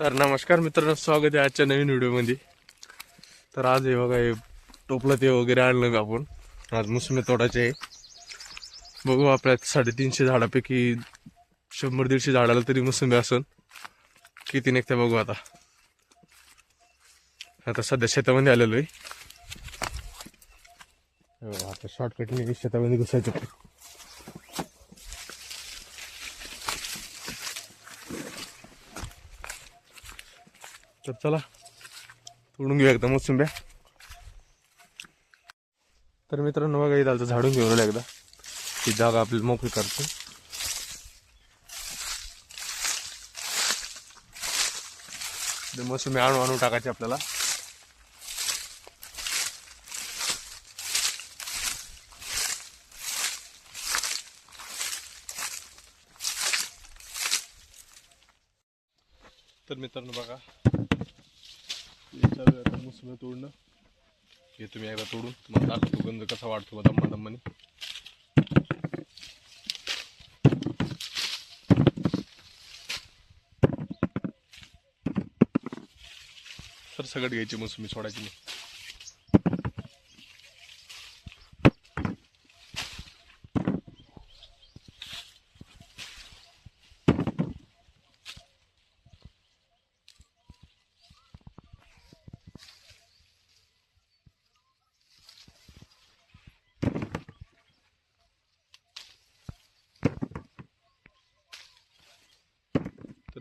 तर नमस्कार मित्रांनो स्वागत आहे आजच्या नवीन व्हिडिओमध्ये. तर आज हे बघा हे टोपलं ते वगैरे आणलं का आपण? आज मोसमे तोडायचे आहे. बघू आपल्या साडेतीनशे झाडापैकी शंभर दीडशे झाडाला तरी मोसंबी असन. किती निघते बघू आता. आता सध्या शेतामध्ये आलेलो आहे. आता शॉर्टकटने शेतामध्ये घुसायचं. तर चला तोडून घेऊ एकदा मोसंब्या. तर मित्रांनो बघा इथं झाडून घेऊन एकदा. ती जागा आपली मोकळी करतो. मोसंबी आणू आणू टाकायची आपल्याला. तर मित्रांनो बघा चालू आहे आता मोसंबी तोडणं. हे तुम्ही एकदा तोडून तुम्हाला दाखवतो गंध कसा वाढतो दम्मा दम्माने तर सगळं घ्यायची मोसंबी सोडायची. नाही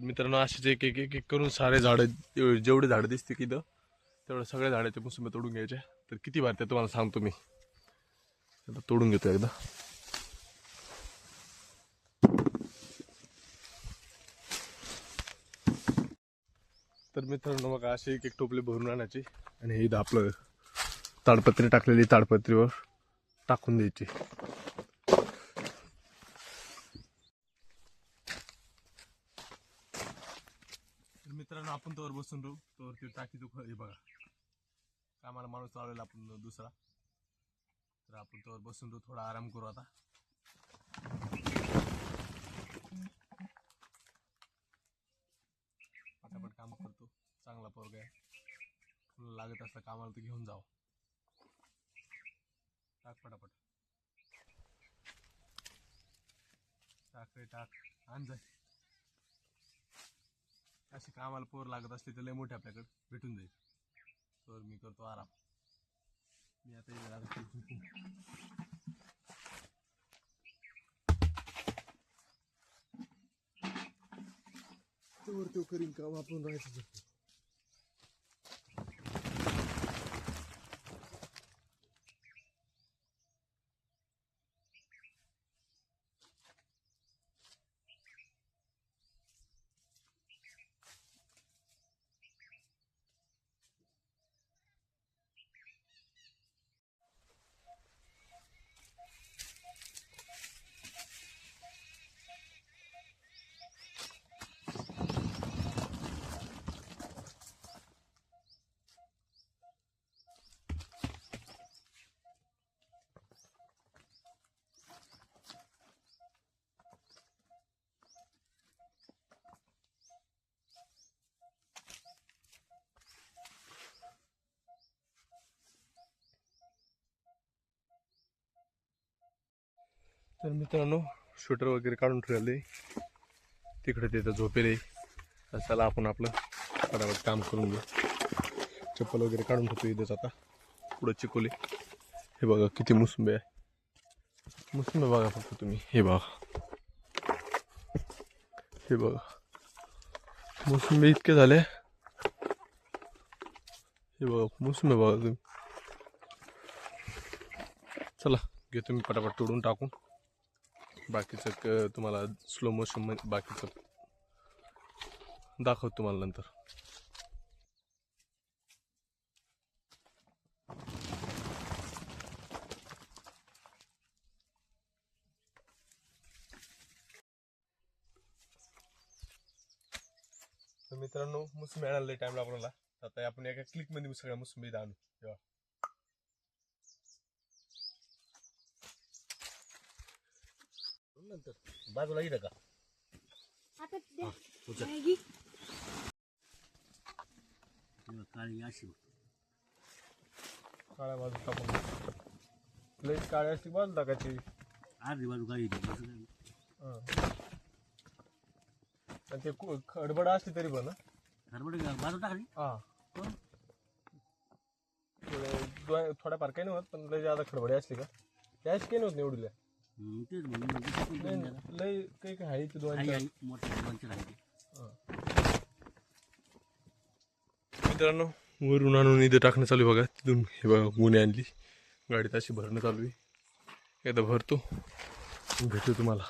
मित्रांनो असेच एक एक एक एक करून सारे झाडं जेवढे झाडं दिसते की इथं सगळ्या झाडाच्या झाडाचे तोडून घ्यायचे. तर किती बार तुम्हाला सांगतो मी. आता तोडून घेतो एकदा. तर मित्रांनो मग असे एक एक टोपले भरून आणायचे. आणि हे इथं आपलं ताडपत्री टाकलेली ताडपत्रीवर टाकून द्यायची तर मित्रांनो आपण तोवर बसून राहू तोवर ते टाकी तो हे बघा. कामाला माणूस लावलेला आपण दुसरा. तर आपण तोवर बसून राहू थोडा आराम करू आता. पटापट काम करतो. चांगला पोरगा आहे. लागत असलं कामाला तर घेऊन जावं. टाक पटापट. टाक रे टाक. आण जाय असे कामाला पोर लागत असले तर लय मोठे आपल्याकडे भेटून जाईल. तर मी करतो आराम. मी आता इथे राहतो. तो करीन काम आपण राहायचं. तर मित्रांनो स्वेटर वगैरे काढून ठेवले. तिकडे तिथं झोपेले. तर चला आपण आपलं फटाफट काम करून घेऊ. चप्पल वगैरे काढून ठेवतो इथेच आता. पुढं चिकोले. हे बघा किती मुसंबे आहे. मुसंबे बघा फक्त तुम्ही. हे बघा. हे बघा. मुसंबे इतके झाले. हे बघा मुसंबे बघा तुम्ही. चला घेतो मी पटापट तोडून टाकून. बाकीचं क- तुम्हाला स्लो मोशन बाकीचं दाखवतो तुम्हाला नंतर. मित्रांनो मुसंबी आणायला टाइम लागला आता आपण एका क्लिकमध्ये सगळ्या मुसंबी आणू. तेव्हा नंतर बाजूला येईल का आता दे. उचल. मॅगी तेव्हा काळी अशी होती. काळ्या बाजू टाकून लई काळी असली बाजू टाकायची अर्धी बाजू काळी होती. असं काय. हं. आणि ते कु- खडबड असली तरी पण हं? हरभरे का- बाजू टाकली हा. थोडे- थोड्याफार काही नाही होत पण लई ज्यादा खडबडी असली का त्याच काही नव्हत निवडल्या हम्म, तेच म्हणून ते. लई काही काही आहे ते दोन आई चार. आई मोठे दोनशे राहिले मित्रांनो वरून आणून इथं टाकणं चालू आहे बघा. तिथून हे बघा गुन्हे आणली. गाडीत अशी भरणं चालू आहे. एकदा भरतो. भेटू तुम्हाला.